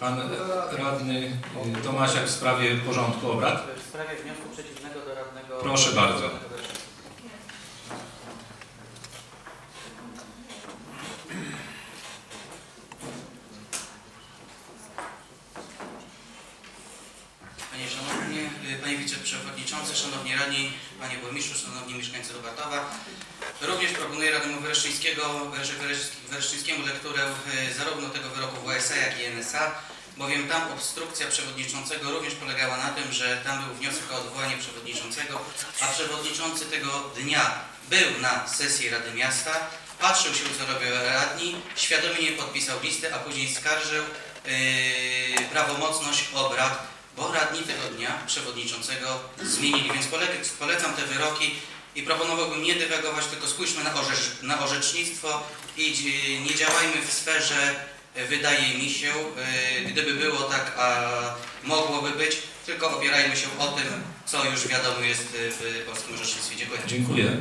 Pan radny y, Tomasiak w sprawie porządku obrad. W sprawie wniosku przeciwnego do radnego... Proszę bardzo. Panie Szanowny, y, Panie Wiceprzewodniczący, Szanowni Radni, Panie Burmistrzu, Szanowni Mieszkańcy Lubatowa. Również proponuję Radnemu Wereszczyńskiego, Wereszczyńskiemu lekturę y, zarówno tego wyroku WSA, jak i NSA, bowiem tam obstrukcja przewodniczącego również polegała na tym, że tam był wniosek o odwołanie przewodniczącego, a przewodniczący tego dnia był na sesji Rady Miasta, patrzył się, co robią radni, świadomie nie podpisał listy, a później skarżył yy, prawomocność obrad, bo radni tego dnia przewodniczącego zmienili. Więc polecam te wyroki i proponowałbym nie dywagować, tylko spójrzmy na, orzecz, na orzecznictwo i nie działajmy w sferze, e, wydaje mi się, e, gdyby było tak, a mogłoby być, tylko opierajmy się o tym, co już wiadomo jest e, w polskim orzecznictwie. Dziękuję. Dziękuję.